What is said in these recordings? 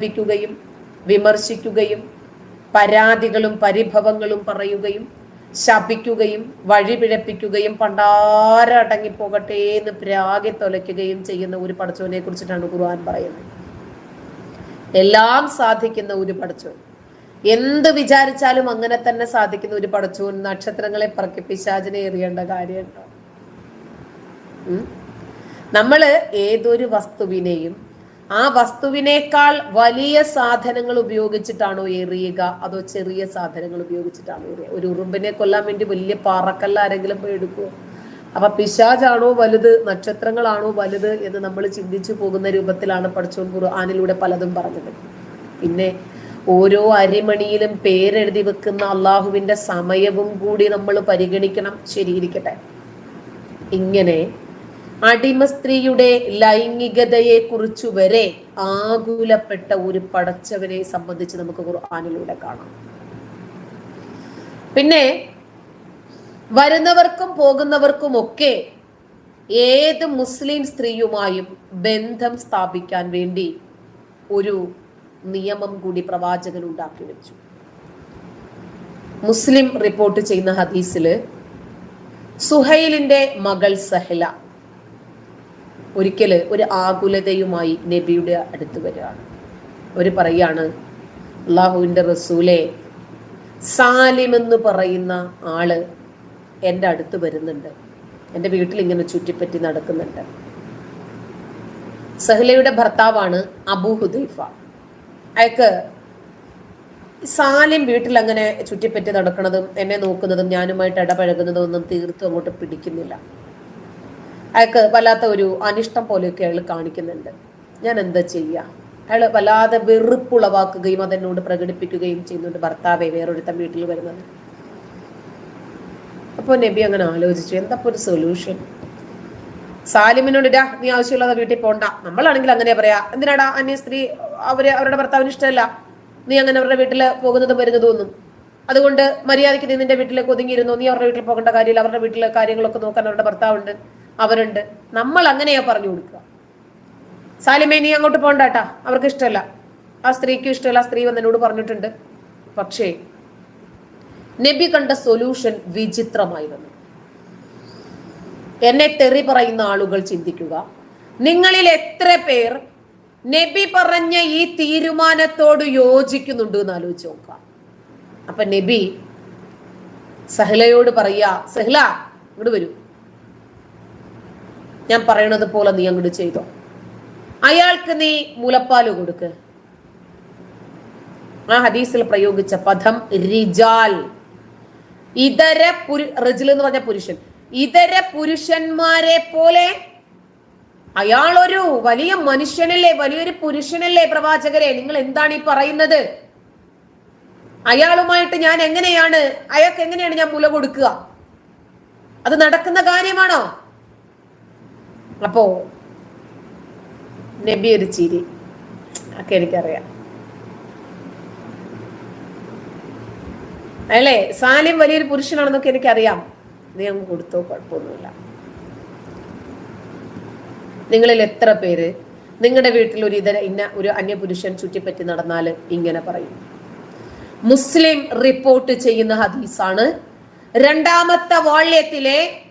അപലപിക്കുകയും വിമർശിക്കുകയും പരാതികളും പരിഭവങ്ങളും പറയുകയും ശപിക്കുകയും വഴിപിഴപ്പിക്കുകയും പണ്ടാരടങ്ങിപ്പോകട്ടെ എന്ന് പ്രാഗി തൊലയ്ക്കുകയും ചെയ്യുന്ന ഒരു പടച്ചോനെ കുറിച്ചിട്ടാണ് ഖുർആൻ പറയുന്നത്. എല്ലാം സാധിക്കുന്ന ഒരു പടച്ചോൻ എന്ത് വിചാരിച്ചാലും അങ്ങനെ തന്നെ സാധിക്കുന്ന ഒരു പടച്ചോൻ നക്ഷത്രങ്ങളെ പറക്കി പിശാചിനെ എറിയേണ്ട കാര്യമുണ്ടോ? നമ്മൾ ഏതൊരു വസ്തുവിനെയും ആ വസ്തുവിനേക്കാൾ വലിയ സാധനങ്ങൾ ഉപയോഗിച്ചിട്ടാണോ എറിയുക? അതോ ചെറിയ സാധനങ്ങൾ ഉപയോഗിച്ചിട്ടാണോ എറിയുക? ഒരു ഉറുമ്പിനെ കൊല്ലാൻ വേണ്ടി വലിയ പാറക്കല്ല ആരെങ്കിലും പോയി എടുക്കുമോ അപ്പൊ പിശാജാണോ വലുത് നക്ഷത്രങ്ങളാണോ വലുത് എന്ന് നമ്മൾ ചിന്തിച്ചു പോകുന്ന രൂപത്തിലാണ് പഠിച്ചോൻ ഖുർആാനിലൂടെ പലതും പറഞ്ഞത്. പിന്നെ ഓരോ അരിമണിയിലും പേരെഴുതി വെക്കുന്ന അള്ളാഹുവിന്റെ സമയവും കൂടി നമ്മൾ പരിഗണിക്കണം. ശരിയിരിക്കട്ടെ. ഇങ്ങനെ അടിമ സ്ത്രീയുടെ ലൈംഗികതയെ കുറിച്ചു വരെ ആകുലപ്പെട്ട ഒരു പടച്ചവനെ സംബന്ധിച്ച് നമുക്ക് ഖുർആാനിലൂടെ കാണാം. പിന്നെ വരുന്നവർക്കും പോകുന്നവർക്കും ഒക്കെ ഏത് മുസ്ലിം സ്ത്രീയുമായും ബന്ധം സ്ഥാപിക്കാൻ വേണ്ടി ഒരു നിയമം കൂടി പ്രവാചകൻ ഉണ്ടാക്കി വെച്ചു. മുസ്ലിം റിപ്പോർട്ട് ചെയ്യുന്ന ഹദീസിൽ സുഹൈലിന്റെ മകൾ സഹല ഒരിക്കൽ ഒരു ആകുലതയുമായി നബിയുടെ അടുത്ത് വരികയാണ്. അവർ പറയാണ് അള്ളാഹുവിന്റെ റസൂലെ സാലിം എന്ന് പറയുന്ന ആൾ എന്റെ അടുത്ത് വരുന്നുണ്ട്. എന്റെ വീട്ടിൽ ഇങ്ങനെ ചുറ്റിപ്പറ്റി നടക്കുന്നുണ്ട്. സഹലയുടെ ഭർത്താവാണ് അബൂ ഹുദൈഫ. അയാൾക്ക് സാലിം വീട്ടിൽ അങ്ങനെ ചുറ്റിപ്പറ്റി നടക്കുന്നതും എന്നെ നോക്കുന്നതും ഞാനുമായിട്ട് ഇടപഴകുന്നതും ഒന്നും തീർത്തും അങ്ങോട്ട് പിടിക്കുന്നില്ല. അയാൾക്ക് വല്ലാത്ത ഒരു അനിഷ്ടം പോലെയൊക്കെ അയാൾ കാണിക്കുന്നുണ്ട്. ഞാൻ എന്താ ചെയ്യുക അയാൾ വല്ലാതെ വെറുപ്പുളവാക്കുകയും അതെന്നോട് പ്രകടിപ്പിക്കുകയും ചെയ്യുന്നുണ്ട് ഭർത്താവെ വേറൊരുത്തൻ വീട്ടിൽ വരുന്നത്. അപ്പോൾ നബി അങ്ങനെ ആലോചിച്ചു എന്താ ഒരു സൊല്യൂഷൻ സാലിമിനോട് ഇടാ നീ ആവശ്യമുള്ളത് വീട്ടിൽ പോണ്ട. നമ്മളാണെങ്കിൽ അങ്ങനെ പറയാ. എന്തിനാടാ? അന്യ സ്ത്രീ അവർ അവരുടെ ഭർത്താവിന് ഇഷ്ടമല്ല. നീ അങ്ങനെ അവരുടെ വീട്ടിൽ പോകുന്നതും വരുന്നതും ഒന്നും അതുകൊണ്ട് മര്യാദയ്ക്ക് നീ നിന്റെ വീട്ടിലേക്ക് ഒതുങ്ങിയിരുന്നു? നീ അവരുടെ വീട്ടിൽ പോകേണ്ട കാര്യമില്ല. അവരുടെ വീട്ടിലെ കാര്യങ്ങളൊക്കെ നോക്കാൻ അവരുടെ ഭർത്താവുണ്ട്. അവരുണ്ട്. നമ്മൾ അങ്ങനെയാ പറഞ്ഞു കൊടുക്കുക. സാലിമേ നീ അങ്ങോട്ട് പോകണ്ടാട്ടാ അവർക്ക് ഇഷ്ടമല്ല. ആ സ്ത്രീക്ക് ഇഷ്ടമല്ല. ആ സ്ത്രീ വന്നതിനോട് പറഞ്ഞിട്ടുണ്ട്. പക്ഷേ നബി കണ്ട സൊല്യൂഷൻ വിചിത്രമായിരുന്നു. എന്നെ തെറി പറയുന്ന ആളുകൾ ചിന്തിക്കുക. നിങ്ങളിൽ എത്ര പേർ നബി പറഞ്ഞ ഈ തീരുമാനത്തോട് യോജിക്കുന്നുണ്ട് എന്ന് ആലോചിച്ച് നോക്കുക. അപ്പൊ നബി സഹ്ലയോട് പറയാ സഹ്ല ഇങ്ങോട്ട് വരൂ. ഞാൻ പറയണത് പോലെ നീ അങ്ങോട്ട് ചെയ്തോ. അയാൾക്ക് നീ മുലപ്പാൽ കൊടുക്ക്. ആ ഹദീസിൽ പ്രയോഗിച്ച പദം റിജാൽ. ഇതര പുരു റിജിൽ എന്ന് പറഞ്ഞ പുരുഷൻ. ഇതര പുരുഷന്മാരെ പോലെ അയാളൊരു വലിയ മനുഷ്യനല്ലേ വലിയൊരു പുരുഷനല്ലേ പ്രവാചകരെ? നിങ്ങൾ എന്താണ് ഈ പറയുന്നത്? അയാളുമായിട്ട് ഞാൻ എങ്ങനെയാണ് അയാൾക്ക് എങ്ങനെയാണ് ഞാൻ മുല കൊടുക്കുക? അത് നടക്കുന്ന കാര്യമാണോ? അപ്പോ നബി ഒരു ചിരി. ഒക്കെ എനിക്കറിയാം. അല്ലേ? സാലിം വലിയൊരു പുരുഷനാണെന്നൊക്കെ എനിക്കറിയാം. നീ അങ്ങ് കൊടുത്തോ? കുഴപ്പമൊന്നുമില്ല. നിങ്ങളിൽ എത്ര പേര് നിങ്ങളുടെ വീട്ടിൽ ഒരു ഇതര ഇന്ന ഒരു അന്യപുരുഷൻ ചുറ്റിപ്പറ്റി നടന്നാൽ ഇങ്ങനെ പറയും. മുസ്ലിം റിപ്പോർട്ട് ചെയ്യുന്ന ഹദീസാണ്. രണ്ടാമത്തെ വാള്യത്തിലെ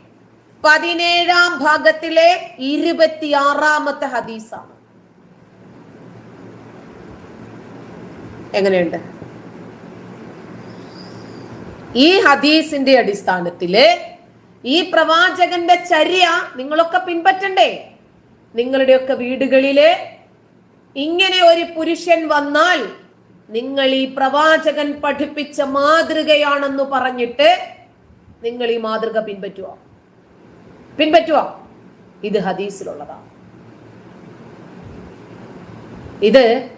പതിനേഴാം ഭാഗത്തിലെ ഇരുപത്തിയാറാമത്തെ ഹദീസാണ്. എങ്ങനെയുണ്ട്? ഈ ഹദീസിന്റെ അടിസ്ഥാനത്തിൽ ഈ പ്രവാചകന്റെ ചര്യ നിങ്ങളൊക്കെ പിൻപറ്റണ്ടേ? നിങ്ങളുടെയൊക്കെ വീടുകളിൽ ഇങ്ങനെ ഒരു പുരുഷൻ വന്നാൽ നിങ്ങൾ ഈ പ്രവാചകൻ പഠിപ്പിച്ച മാതൃകയാണെന്ന് പറഞ്ഞിട്ട് നിങ്ങൾ ഈ മാതൃക പിൻപറ്റുക പിൻപറ്റുക ഇത് ഹദീസിലുള്ളതാണ്. ഇത്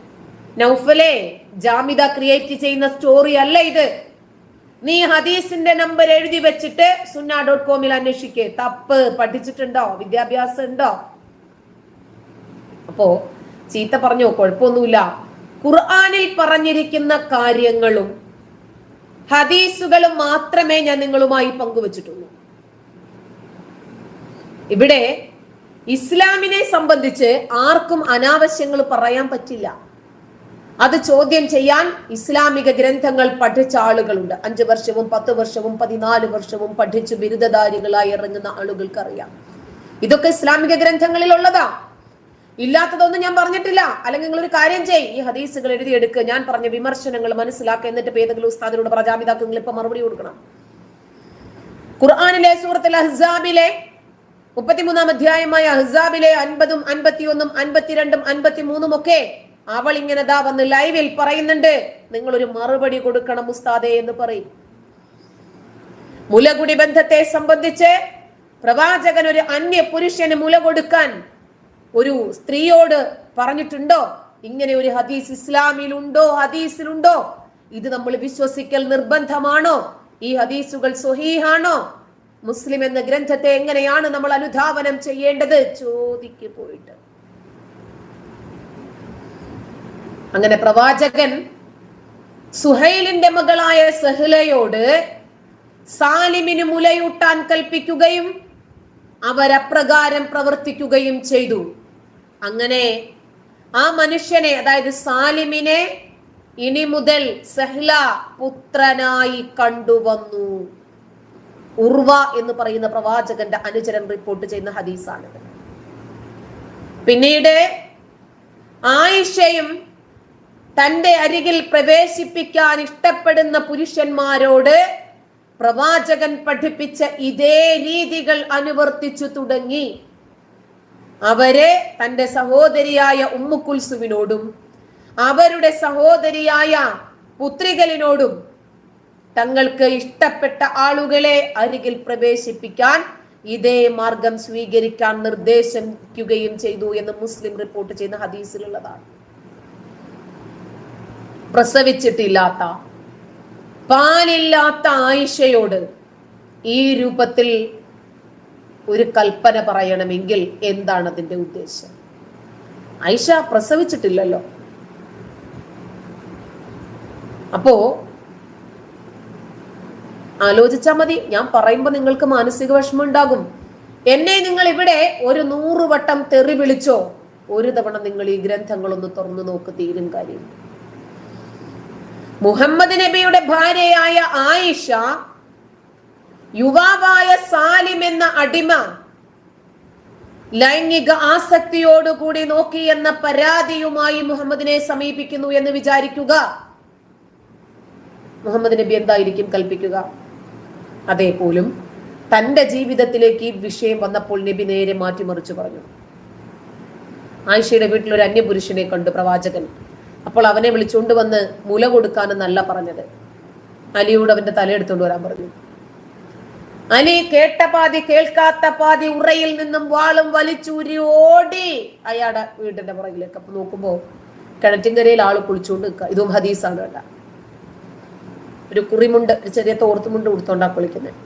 നൗഫലെ ജാമിത ക്രിയേറ്റ് ചെയ്യുന്ന സ്റ്റോറി അല്ല ഇത്. നീ ഹദീസിന്റെ നമ്പർ എഴുതി വെച്ചിട്ട് സുന്ന ഡോട്ട് കോമിൽ അന്വേഷിക്കേ. തപ്പ് പഠിച്ചിട്ടുണ്ടോ? വിദ്യാഭ്യാസം ഉണ്ടോ? അപ്പോ ചീത്ത പറഞ്ഞോ? കുഴപ്പമൊന്നുമില്ല. ഖുർആാനിൽ പറഞ്ഞിരിക്കുന്ന കാര്യങ്ങളും ഹദീസുകളും മാത്രമേ ഞാൻ നിങ്ങളുമായി പങ്കുവച്ചിട്ടുള്ളൂ. ഇവിടെ ഇസ്ലാമിനെ സംബന്ധിച്ച് ആർക്കും അനാവശ്യങ്ങൾ പറയാൻ പറ്റില്ല. അത് ചോദ്യം ചെയ്യാൻ ഇസ്ലാമിക ഗ്രന്ഥങ്ങൾ പഠിച്ച ആളുകളുണ്ട്. അഞ്ചു വർഷവും പത്ത് വർഷവും പതിനാല് വർഷവും പഠിച്ച് ബിരുദധാരികളായി ഇറങ്ങുന്ന ആളുകൾക്കറിയാം. ഇതൊക്കെ ഇസ്ലാമിക ഗ്രന്ഥങ്ങളിൽ ഉള്ളതാ ഇല്ലാത്തതൊന്നും ഞാൻ പറഞ്ഞിട്ടില്ല. അല്ലെങ്കിൽ നിങ്ങൾ ഒരു കാര്യം ചെയ് ഈ ഹദീസുകൾ എഴുതിയെടുക്കുക ഞാൻ പറഞ്ഞ വിമർശനങ്ങൾ മനസ്സിലാക്കുക എന്നിട്ട് ഏതെങ്കിലും ഉസ്താദിനോട് പ്രജാപിതാക്കൾ ഇപ്പൊ മറുപടി കൊടുക്കണം. ഖുർആാനിലെ സൂറത്തിൽ അഹ്സാബിലെ മുപ്പത്തിമൂന്നാം അധ്യായമായ അഹ്സാബിലെ അൻപതും അൻപത്തിയൊന്നും അൻപത്തിരണ്ടും അൻപത്തിമൂന്നും ഒക്കെ അവൾ ഇങ്ങനെ ദാ വന്ന് ലൈവിൽ പറയുന്നുണ്ട്. നിങ്ങൾ ഒരു മറുപടി കൊടുക്കണം ഉസ്താദെ എന്ന് പറയും. മുലകുടി ബന്ധത്തെ സംബന്ധിച്ച് പ്രവാചകൻ ഒരു അന്യ പുരുഷന് മുല കൊടുക്കാൻ ഒരു സ്ത്രീയോട് പറഞ്ഞിട്ടുണ്ടോ? ഇങ്ങനെ ഒരു ഹദീസ് ഇസ്ലാമിലുണ്ടോ ഹദീസിലുണ്ടോ? ഇത് നമ്മൾ വിശ്വസിക്കൽ നിർബന്ധമാണോ? ഈ ഹദീസുകൾ സ്വഹീഹാണോ മുസ്ലിം എന്ന ഗ്രന്ഥത്തെ എങ്ങനെയാണ് നമ്മൾ അനുധാവനം ചെയ്യേണ്ടത്? ചോദിക്ക് പോയിട്ട്. അങ്ങനെ പ്രവാചകൻ സുഹൈലിന്റെ മകളായ സഹ്ലയോട് സാലിമിന് മുലയൂട്ടാൻ കൽപ്പിക്കുകയും അവരപ്രകാരം പ്രവർത്തിക്കുകയും ചെയ്തു. അങ്ങനെ ആ മനുഷ്യനെ അതായത് സാലിമിനെ ഇനി മുതൽ സഹ്ല പുത്രനായി കണ്ടുവന്നു. ഉർവ എന്ന് പറയുന്ന പ്രവാചകന്റെ അനുചരൻ റിപ്പോർട്ട് ചെയ്യുന്ന ഹദീസാണിത്. പിന്നീട് ആയിഷയും തന്റെ അരികിൽ പ്രവേശിപ്പിക്കാൻ ഇഷ്ടപ്പെടുന്ന പുരുഷന്മാരോട് പ്രവാചകൻ പഠിപ്പിച്ച ഇതേ രീതികൾ അനുവർത്തിച്ചു തുടങ്ങി. അവരെ തന്റെ സഹോദരിയായ ഉമ്മുക്കുൽസുവിനോടും അവരുടെ സഹോദരിയായ പുത്രികളിനോടും തങ്ങൾക്ക് ഇഷ്ടപ്പെട്ട ആളുകളെ അരികിൽ പ്രവേശിപ്പിക്കാൻ ഇതേ മാർഗം സ്വീകരിക്കാൻ നിർദ്ദേശിക്കുകയും ചെയ്തു എന്ന് മുസ്ലിം റിപ്പോർട്ട് ചെയ്യുന്ന ഹദീസിലുള്ളതാണ്. പ്രസവിച്ചിട്ടില്ലാത്ത പാലില്ലാത്ത ആയിഷയോട് ഈ രൂപത്തിൽ ഒരു കൽപ്പന പറയണമെങ്കിൽ എന്താണ് അതിന്റെ ഉദ്ദേശം? ആയിഷ പ്രസവിച്ചിട്ടില്ലല്ലോ. അപ്പോ ആലോചിച്ചാൽ മതി. ഞാൻ പറയുമ്പോൾ നിങ്ങൾക്ക് മാനസിക വിഷമം ഉണ്ടാകും. എന്നെ നിങ്ങൾ ഇവിടെ ഒരു നൂറ് വട്ടം തെറി വിളിച്ചോ? ഒരു തവണ നിങ്ങൾ ഈ ഗ്രന്ഥങ്ങളൊന്ന് തുറന്നു നോക്ക് തീരും കാര്യം. മുഹമ്മദ് നബിയുടെ ഭാര്യയായ ആയിഷ യുവാവായ സാലിം എന്ന അടിമ ലൈംഗിക ആസക്തിയോടുകൂടി നോക്കി എന്ന പരാതിയുമായി മുഹമ്മദിനെ സമീപിക്കുന്നു എന്ന് വിചാരിക്കുക. മുഹമ്മദ് നബി എന്തായിരിക്കും കൽപ്പിക്കുക? അതേപോലും തന്റെ ജീവിതത്തിലേക്ക് ഈ വിഷയം വന്നപ്പോൾ നബി നേരെ മാറ്റിമറിച്ചു പറഞ്ഞു. ആയിഷയുടെ വീട്ടിൽ ഒരു അന്യപുരുഷനെ കണ്ടു പ്രവാചകൻ. അപ്പോൾ അവനെ വിളിച്ചുകൊണ്ട് വന്ന് മുല കൊടുക്കാനെന്നല്ല പറഞ്ഞത്. അലിയോട് അവന്റെ തലയെടുത്തുകൊണ്ട് വരാൻ പറഞ്ഞു. അലി കേട്ട പാതി കേൾക്കാത്ത പാതി ഉറയിൽ നിന്നും വാളും വലിച്ചൂരി ഓടി അയാളുടെ വീടിന്റെ പുറകിലേക്ക്. അപ്പൊ നോക്കുമ്പോ കിണറ്റിൻകരയിൽ ആൾ കുളിച്ചുകൊണ്ട് നിൽക്കുക. ഇതും ഹദീസാണ് കേട്ട. ഒരു കുറിമുണ്ട് ഒരു ചെറിയ തോർത്തുമുണ്ട് കൊടുത്തോണ്ടാ കുളിക്കുന്നത്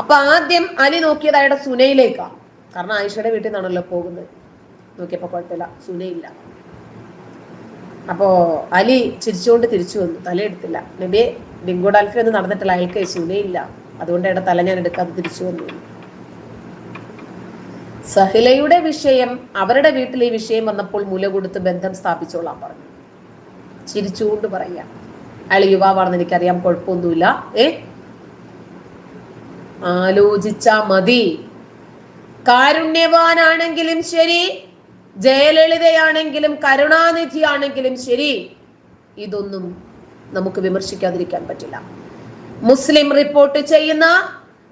അപ്പൊ ആദ്യം അലി നോക്കിയത് അയാളുടെ സുനയിലേക്കാ. കാരണം ആയിഷയുടെ വീട്ടിൽ നിന്നാണല്ലോ പോകുന്നത്. നോക്കിയപ്പോ കുഴപ്പമില്ല സുനയില്ല. അപ്പോ അലി ചിരിച്ചുകൊണ്ട് തിരിച്ചു വന്നു തലയെടുത്തില്ല നബിയെ ഡിങ്കോഡൽഫി ഒന്നും നടന്നിട്ടില്ല അയാൾക്ക് സുനയില്ല. അതുകൊണ്ട് അയാളുടെ തല ഞാൻ എടുക്കാതെ തിരിച്ചു വന്നു. സഹിലയുടെ വിഷയം അവരുടെ വീട്ടിൽ ഈ വിഷയം വന്നപ്പോൾ മുല കൊടുത്ത് ബന്ധം സ്ഥാപിച്ചോളാം പറഞ്ഞു. ചിരിച്ചുകൊണ്ട് പറയാ അയാൾ യുവാവാണെന്ന് എനിക്കറിയാം കുഴപ്പമൊന്നുമില്ല. ഏ? ആലോചിച്ചാ മതി. കാരുണ്യവാനാണെങ്കിലും ശരി ജയലളിതയാണെങ്കിലും കരുണാനിധിയാണെങ്കിലും ശരി. ഇതൊന്നും നമുക്ക് വിമർശിക്കാതിരിക്കാൻ പറ്റില്ല. മുസ്ലിം റിപ്പോർട്ട് ചെയ്യുന്ന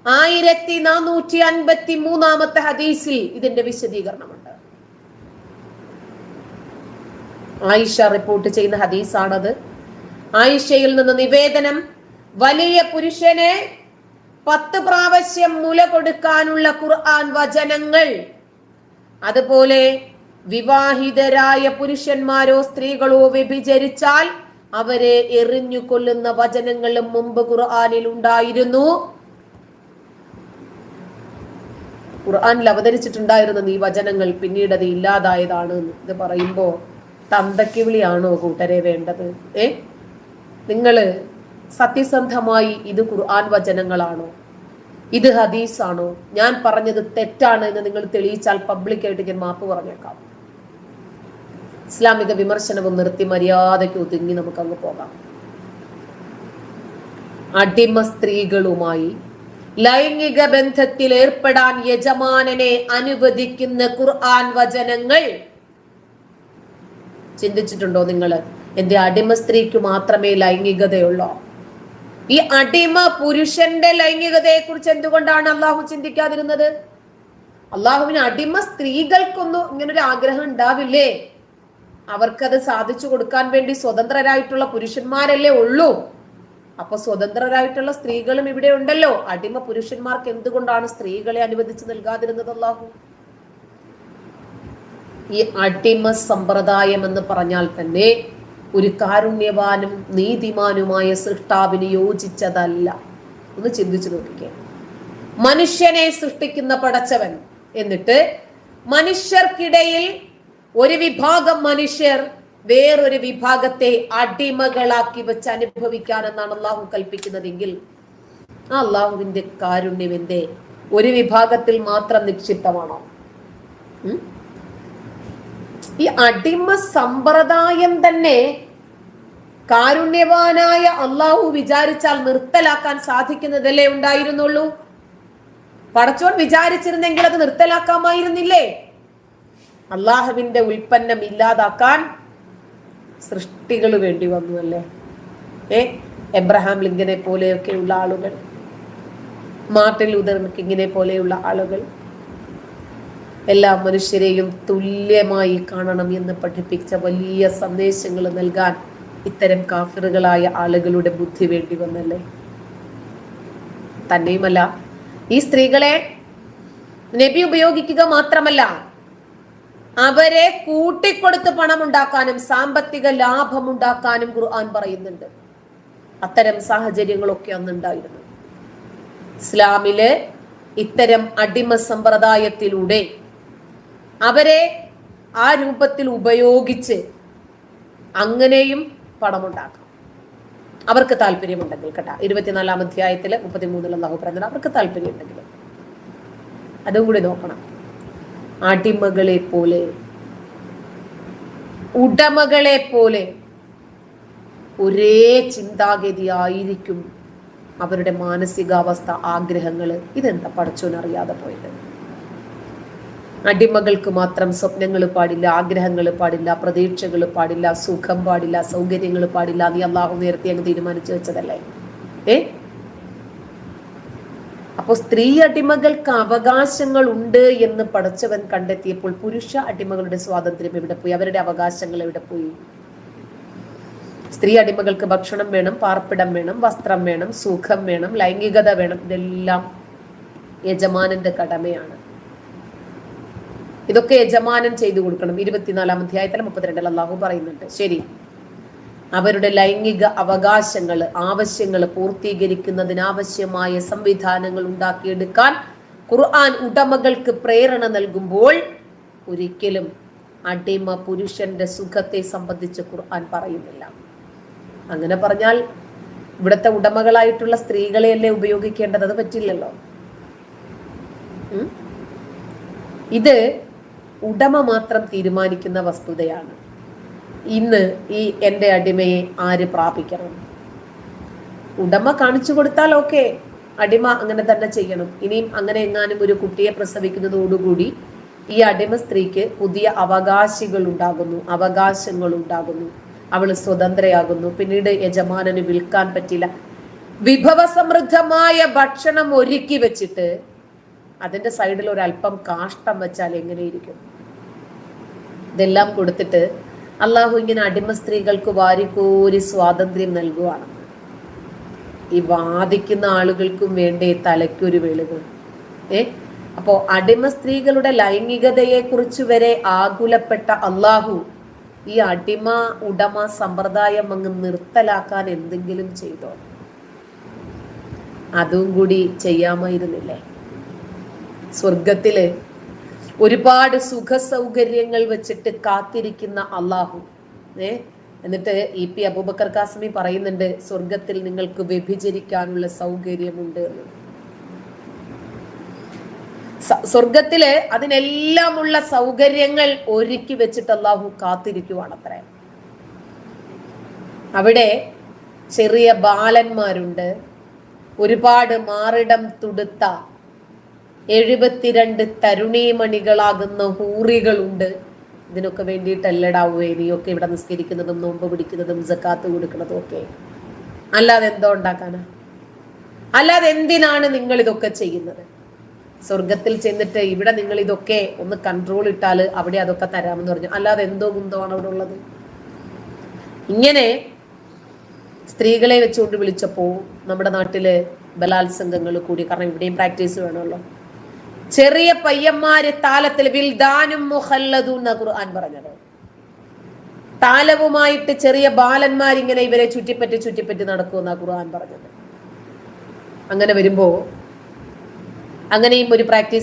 ആയിരത്തി നാനൂറ്റി അൻപത്തി മൂന്നാമത്തെ ഹദീസിൽ ഇതിന്റെ വിശദീകരണമുണ്ട്. ആയിഷ റിപ്പോർട്ട് ചെയ്യുന്ന ഹദീസാണത്. ആയിഷയിൽ നിന്ന് നിവേദനം. വലിയ പുരുഷനെ പത്ത് പ്രാവശ്യം മുല കൊടുക്കാനുള്ള ഖുർആൻ വചനങ്ങൾ. അതുപോലെ വിവാഹിതരായ പുരുഷന്മാരോ സ്ത്രീകളോ വ്യഭിചരിച്ചാൽ അവരെ എറിഞ്ഞു കൊല്ലുന്ന വചനങ്ങളും മുമ്പ് ഖുർആാനിൽ ഉണ്ടായിരുന്നു. ഖുർആാനിൽ അവതരിച്ചിട്ടുണ്ടായിരുന്ന ഈ വചനങ്ങൾ പിന്നീട് അത് ഇല്ലാതായതാണ് ഇത് പറയുമ്പോ തന്തക്കിവിളിയാണോ കൂട്ടരെ വേണ്ടത്? ഏ? നിങ്ങൾ സത്യസന്ധമായി ഇത് ഖുർആൻ വചനങ്ങളാണോ? ഇത് ഹദീസാണോ? ഞാൻ പറഞ്ഞത് തെറ്റാണ് എന്ന് നിങ്ങൾ തെളിയിച്ചാൽ പബ്ലിക്കായിട്ട് ഞാൻ മാപ്പ് പറഞ്ഞേക്കാം. ഇസ്ലാമിക വിമർശനവും നിർത്തി മര്യാദയ്ക്ക് ഒതുങ്ങി നമുക്ക് അങ്ങ് പോകാം. അടിമ സ്ത്രീകളുമായി ലൈംഗിക ബന്ധത്തിൽ ഏർപ്പെടാൻ യജമാനനെ അനുവദിക്കുന്ന ഖുർആൻ വചനങ്ങൾ ചിന്തിച്ചിട്ടുണ്ടോ നിങ്ങൾ എന്റെ അടിമ സ്ത്രീക്ക് മാത്രമേ ലൈംഗികതയുള്ളൂ. ഈ അടിമ പുരുഷന്റെ ലൈംഗികതയെ കുറിച്ച് എന്തുകൊണ്ടാണ് അള്ളാഹു ചിന്തിക്കാതിരുന്നത്? അള്ളാഹുവിന് അടിമ സ്ത്രീകൾക്കൊന്നും ഇങ്ങനൊരു ആഗ്രഹം ഉണ്ടാവില്ലേ? അവർക്കത് സാധിച്ചു കൊടുക്കാൻ വേണ്ടി സ്വതന്ത്രരായിട്ടുള്ള പുരുഷന്മാരല്ലേ ഉള്ളൂ? അപ്പൊ സ്വതന്ത്രരായിട്ടുള്ള സ്ത്രീകളും ഇവിടെ ഉണ്ടല്ലോ. അടിമ പുരുഷന്മാർക്ക് എന്തുകൊണ്ടാണ് സ്ത്രീകളെ അനുവദിച്ച് നൽകാതിരുന്നത് അള്ളാഹു? ഈ അടിമ സമ്പ്രദായം എന്ന് പറഞ്ഞാൽ തന്നെ ഒരു കാരുണ്യവാനും നീതിമാനുമായ സൃഷ്ടാവിന് യോജിച്ചതല്ല. ഒന്ന് ചിന്തിച്ചു നോക്കിക്കേ. മനുഷ്യനെ സൃഷ്ടിക്കുന്ന പടച്ചവൻ എന്നിട്ട് മനുഷ്യർക്കിടയിൽ ഒരു വിഭാഗം മനുഷ്യർ വേറൊരു വിഭാഗത്തെ അടിമകളാക്കി വെച്ച് അനുഭവിക്കാൻ എന്നാണ് അള്ളാഹു കൽപ്പിക്കുന്നതെങ്കിൽ ആ അള്ളാഹുവിന്റെ കാരുണ്യമെന്റെ ഒരു വിഭാഗത്തിൽ മാത്രം നിക്ഷിപ്തമാണോ? ഈ അടിമ സമ്പ്രദായം തന്നെ കാരുണ്യവാനായ അള്ളാഹു വിചാരിച്ചാൽ നിർത്തലാക്കാൻ സാധിക്കുന്നതല്ലേ ഉണ്ടായിരുന്നുള്ളൂ? പടച്ചോൻ വിചാരിച്ചിരുന്നെങ്കിൽ അത് നിർത്തലാക്കാമായിരുന്നില്ലേ? അള്ളാഹുവിന്റെ ഉൽപ്പന്നം ഇല്ലാതാക്കാൻ സൃഷ്ടികൾ വേണ്ടി വന്നു അല്ലേ? ഏ? എബ്രഹാം ലിങ്കനെ പോലെയൊക്കെയുള്ള ആളുകൾ മാർട്ടിൻ ലൂതർ കിങ്ങിനെ പോലെയുള്ള ആളുകൾ എല്ലാ മനുഷ്യരെയും തുല്യമായി കാണണം എന്ന് പഠിപ്പിച്ച വലിയ സന്ദേശങ്ങൾ നൽകാൻ ഇത്തരം കാഫിറുകളായ ആളുകളുടെ ബുദ്ധി വേണ്ടി വന്നല്ലേ? തന്നെയുമല്ല ഈ സ്ത്രീകളെ നബി ഉപയോഗിക്കുക മാത്രമല്ല അവരെ കൂട്ടിക്കൊടുത്ത് പണമുണ്ടാക്കാനും സാമ്പത്തിക ലാഭം ഉണ്ടാക്കാനും ഖുർആൻ പറയുന്നുണ്ട്. അത്തരം സാഹചര്യങ്ങളൊക്കെ അന്നുണ്ടായിരുന്നു. ഇസ്ലാമിലെ ഇത്തരം അടിമ സമ്പ്രദായത്തിലൂടെ അവരെ ആ രൂപത്തിൽ ഉപയോഗിച്ച് അങ്ങനെയും പണമുണ്ടാക്കാം. അവർക്ക് താല്പര്യമുണ്ടെങ്കിൽ കേട്ടാ. ഇരുപത്തിനാലാം അധ്യായത്തിൽ മുപ്പത്തിമൂന്നിൽ അള്ളാഹു പറഞ്ഞത് അവർക്ക് താല്പര്യമുണ്ടെങ്കിൽ. അതും കൂടി നോക്കണം. അടിമകളെ പോലെ ഉടമകളെ പോലെ ഒരേ ചിന്താഗതി ആയിരിക്കും അവരുടെ മാനസികാവസ്ഥ ആഗ്രഹങ്ങൾ ഇതെന്താ പഠിച്ചോനറിയാതെ പോയത്? അടിമകൾക്ക് മാത്രം സ്വപ്നങ്ങൾ പാടില്ല ആഗ്രഹങ്ങൾ പാടില്ല പ്രതീക്ഷകൾ പാടില്ല സുഖം പാടില്ല സൗകര്യങ്ങൾ പാടില്ല നീ അള്ളാഹു നേരത്തെ അങ്ങ് തീരുമാനിച്ചു വെച്ചതല്ലേ? ഏ? അപ്പോൾ സ്ത്രീ അടിമകൾക്ക് അവകാശങ്ങൾ ഉണ്ട് എന്ന് പഠിച്ചവൻ കണ്ടെത്തിയപ്പോൾ പുരുഷ അടിമകളുടെ സ്വാതന്ത്ര്യം എവിടെ പോയി? അവരുടെ അവകാശങ്ങൾ എവിടെ പോയി? സ്ത്രീ അടിമകൾക്ക് ഭക്ഷണം വേണം പാർപ്പിടം വേണം വസ്ത്രം വേണം സുഖം വേണം ലൈംഗികത വേണം ഇതെല്ലാം യജമാനന്റെ കടമയാണ്. ഇതൊക്കെ യജമാനൻ ചെയ്തു കൊടുക്കണം. ഇരുപത്തിനാലാം അധ്യായത്തിൽ മുപ്പത്തിരണ്ടിൽ അള്ളാഹു പറയുന്നുണ്ട്. ശരി. അവരുടെ ലൈംഗിക അവകാശങ്ങൾ ആവശ്യങ്ങൾ പൂർത്തീകരിക്കുന്നതിനാവശ്യമായ സംവിധാനങ്ങൾ ഉണ്ടാക്കിയെടുക്കാൻ ഖുർആൻ ഉടമകൾക്ക് പ്രേരണ നൽകുമ്പോൾ ഒരിക്കലും അടിമ പുരുഷന്റെ സുഖത്തെ സംബന്ധിച്ച് ഖുർആൻ പറയുന്നില്ല. അങ്ങനെ പറഞ്ഞാൽ ഇവിടുത്തെ ഉടമകളായിട്ടുള്ള സ്ത്രീകളെയല്ലേ ഉപയോഗിക്കേണ്ടത്? അത് പറ്റില്ലല്ലോ. ഇത് ഉടമ മാത്രം തീരുമാനിക്കുന്ന വസ്തുതയാണ്. ഇന്ന് ഈ എന്റെ അടിമയെ ആര് പ്രാപിക്കണം? ഉടമ കാണിച്ചു കൊടുത്താൽ ഓക്കെ അടിമ അങ്ങനെ തന്നെ ചെയ്യണം. ഇനിയും അങ്ങനെ എങ്ങാനും ഒരു കുട്ടിയെ പ്രസവിക്കുന്നതോടുകൂടി ഈ അടിമ സ്ത്രീക്ക് പുതിയ അവകാശികൾ ഉണ്ടാകുന്നു അവകാശങ്ങൾ ഉണ്ടാകുന്നു. അവൾ സ്വതന്ത്രയാകുന്നു. പിന്നീട് യജമാനന് വിൽക്കാൻ പറ്റില്ല. വിഭവ സമൃദ്ധമായ ഭക്ഷണം ഒരുക്കി വെച്ചിട്ട് അതിന്റെ സൈഡിൽ ഒരല്പം കാഷ്ടം വെച്ചാൽ എങ്ങനെയിരിക്കും? ഇതെല്ലാം കൊടുത്തിട്ട് അള്ളാഹു ഇങ്ങനെ അടിമ സ്ത്രീകൾക്ക് വാരിക്കോരി സ്വാതന്ത്ര്യം നൽകുവാണ്. ഈ വാദിക്കുന്ന ആളുകൾക്കും വേണ്ടേ തലയ്ക്കൊരു വെളിവ്. ഏ? അപ്പോ അടിമ സ്ത്രീകളുടെ ലൈംഗികതയെ കുറിച്ച് വരെ ആകുലപ്പെട്ട അള്ളാഹു ഈ അടിമ ഉടമ സമ്പ്രദായം അങ്ങ് നിർത്തലാക്കാൻ എന്തെങ്കിലും ചെയ്തോ? അതും കൂടി ചെയ്യാമായിരുന്നില്ലേ? സ്വർഗത്തിൽ ഒരുപാട് സുഖ സൗകര്യങ്ങൾ വെച്ചിട്ട് കാത്തിരിക്കുന്ന അള്ളാഹു ഏ? എന്നിട്ട് ഇ പി അബൂബക്കർ കാസമി പറയുന്നുണ്ട് സ്വർഗത്തിൽ നിങ്ങൾക്ക് വ്യഭിചരിക്കാനുള്ള സൗകര്യമുണ്ട് എന്ന്. സ്വർഗത്തിൽ അതിനെല്ലാമുള്ള സൗകര്യങ്ങൾ ഒരുക്കി വെച്ചിട്ട് അള്ളാഹു കാത്തിരിക്കുവാണ് അത്ര. അവിടെ ചെറിയ ബാലന്മാരുണ്ട്. ഒരുപാട് മാറിടം തുടുത്ത എഴുപത്തിരണ്ട് തരുണീമണികളാകുന്ന ഹൂറികളുണ്ട് ഇതിനൊക്കെ വേണ്ടിയിട്ടല്ലടാവുകയെ നീയൊക്കെ ഇവിടെ നിസ്കരിക്കുന്നതും നോമ്പ് പിടിക്കുന്നതും ജക്കാത്ത് കൊടുക്കുന്നതും ഒക്കെ. അല്ലാതെ എന്തോ ഉണ്ടാക്കാനാ? അല്ലാതെ എന്തിനാണ് നിങ്ങൾ ഇതൊക്കെ ചെയ്യുന്നത്? സ്വർഗത്തിൽ ചെന്നിട്ട് ഇവിടെ നിങ്ങൾ ഇതൊക്കെ ഒന്ന് കൺട്രോൾ ഇട്ടാൽ അവിടെ അതൊക്കെ തരാമെന്ന് പറഞ്ഞു. അല്ലാതെ എന്തോ കുന്തോ ആണ് അവിടെ ഉള്ളത്? ഇങ്ങനെ സ്ത്രീകളെ വെച്ചുകൊണ്ട് വിളിച്ചപ്പോൾ നമ്മുടെ നാട്ടിൽ ബലാത്സംഗങ്ങൾ കൂടി കാരണം ഇവിടെയും പ്രാക്ടീസ് വേണമല്ലോ. ചെറിയ പയ്യന്മാര് താലത്തിൽ വിൽദാനും ഖുർആൻ പറഞ്ഞത്. താലവുമായിട്ട് ചെറിയ ബാലന്മാരിങ്ങനെ ഇവരെ ചുറ്റിപ്പറ്റി ചുറ്റിപ്പറ്റി നടക്കുമെന്നാ ഖുർആൻ പറഞ്ഞത്. അങ്ങനെ വരുമ്പോ അങ്ങനെയും ഒരു പ്രാക്ടീസ്